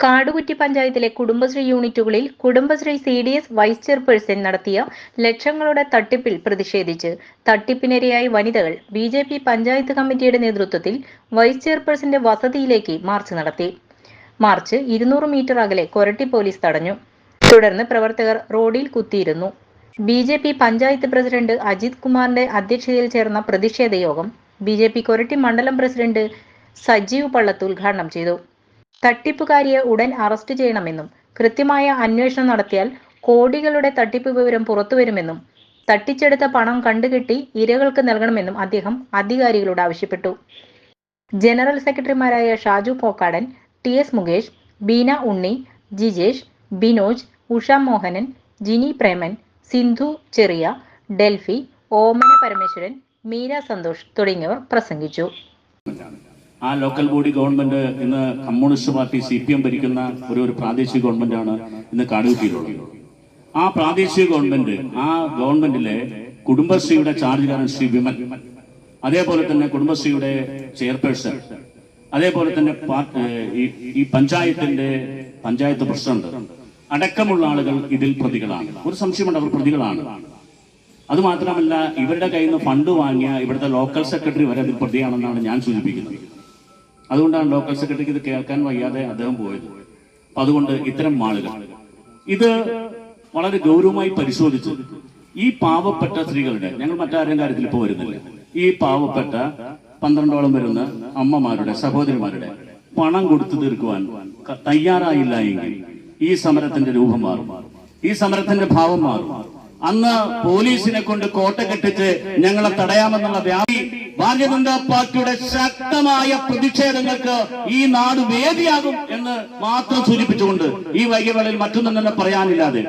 കാടുകുറ്റി പഞ്ചായത്തിലെ കുടുംബശ്രീ യൂണിറ്റുകളിൽ Kudumbashree C D S vice chairperson നടത്തിയ ലക്ഷങ്ങളുടെ തട്ടിപ്പിൽ പ്രതിഷേധിച്ച് തട്ടിപ്പിനിരയായ വനിതകൾ ബി ജെ പി പഞ്ചായത്ത് കമ്മിറ്റിയുടെ നേതൃത്വത്തിൽ വൈസ് ചെയർപേഴ്സന്റെ വസതിയിലേക്ക് മാർച്ച് നടത്തി. മാർച്ച് ഇരുന്നൂറ് മീറ്റർ അകലെ കൊരട്ടി പോലീസ് തടഞ്ഞു. തുടർന്ന് പ്രവർത്തകർ റോഡിൽ കുത്തിയിരുന്നു. B J P panchayat president Ajith കുമാറിന്റെ അധ്യക്ഷതയിൽ ചേർന്ന പ്രതിഷേധ യോഗം ബി ജെ പി കൊരട്ടി മണ്ഡലം പ്രസിഡന്റ് സജീവ് പള്ളത്ത് ഉദ്ഘാടനം ചെയ്തു. തട്ടിപ്പുകാരിയെ ഉടൻ അറസ്റ്റ് ചെയ്യണമെന്നും കൃത്യമായ അന്വേഷണം നടത്തിയാൽ കോടികളുടെ തട്ടിപ്പ് വിവരം പുറത്തു വരുമെന്നും തട്ടിച്ചെടുത്ത പണം കണ്ടുകെട്ടി ഇരകൾക്ക് നൽകണമെന്നും അദ്ദേഹം അധികാരികളോട് ആവശ്യപ്പെട്ടു. ജനറൽ സെക്രട്ടറിമാരായ ഷാജു പോക്കാടൻ ടി എസ് മുകേഷ് ബീന ഉണ്ണി ജിജേഷ് ബിനോജ് ഉഷ മോഹനൻ ജിനി പ്രേമൻ സിന്ധു ചെറിയ ഡെൽഫി ഓമന പരമേശ്വരൻ മീര സന്തോഷ് തുടങ്ങിയവർ പ്രസംഗിച്ചു. ആ ലോക്കൽ ബോഡി ഗവൺമെന്റ് ഇന്ന് communist party C P M ഭരിക്കുന്ന ഒരു ഒരു പ്രാദേശിക ഗവൺമെന്റാണ് ഇന്ന് കാടുകുത്തിയിട്ടുള്ളത് ആ പ്രാദേശിക ഗവൺമെന്റ് ആ ഗവൺമെന്റിലെ കുടുംബശ്രീയുടെ ചാർജുകാരൻ ശ്രീ വിമൽ അതേപോലെ തന്നെ കുടുംബശ്രീയുടെ ചെയർപേഴ്സൺ അതേപോലെ തന്നെ ഈ പഞ്ചായത്തിന്റെ പഞ്ചായത്ത് പ്രസിഡന്റ് അടക്കമുള്ള ആളുകൾ ഇതിൽ പ്രതികളാണ്. ഒരു സംശയമുണ്ട് അവർ പ്രതികളാണ്. അത് മാത്രമല്ല ഇവരുടെ കയ്യിൽ നിന്ന് ഫണ്ട് വാങ്ങിയ ഇവിടുത്തെ ലോക്കൽ സെക്രട്ടറി വരെ അതിൽ പ്രതിയാണെന്നാണ് ഞാൻ സൂചിപ്പിക്കുന്നത്. അതുകൊണ്ടാണ് ലോക്കൽ സെക്രട്ടറിക്ക് ഇത് കേൾക്കാൻ വയ്യാതെ അദ്ദേഹം പോയത്. അതുകൊണ്ട് ഇത്തരം മാളുകൾ ഇത് വളരെ ഗൗരവമായി പരിശോധിച്ചു ഈ പാവപ്പെട്ട സ്ത്രീകളുടെ ഞങ്ങൾ മറ്റാരും കാര്യത്തിൽ ഇപ്പോൾ വരുന്നില്ല. ഈ പാവപ്പെട്ട പന്ത്രണ്ടോളം വരുന്ന അമ്മമാരുടെ സഹോദരിമാരുടെ പണം കൊടുത്തു തീർക്കുവാൻ തയ്യാറായില്ല എങ്കിൽ ഈ സമരത്തിന്റെ രൂപം മാറും. ഈ സമരത്തിന്റെ ഭാവം മാറും. അന്ന് പോലീസിനെ കൊണ്ട് കോട്ട കെട്ടിച്ച് ഞങ്ങളെ തടയാമെന്നുള്ള വ്യാപി ഭാരതീയ ജനതാ പാർട്ടിയുടെ ശക്തമായ പ്രതിഷേധങ്ങൾക്ക് ഈ നാട് വേദിയാകും എന്ന് മാത്രം സൂചിപ്പിച്ചുകൊണ്ട് ഈ വൈകിയ വേളയിൽ മറ്റൊന്നും തന്നെ പറയാനില്ലാതെ.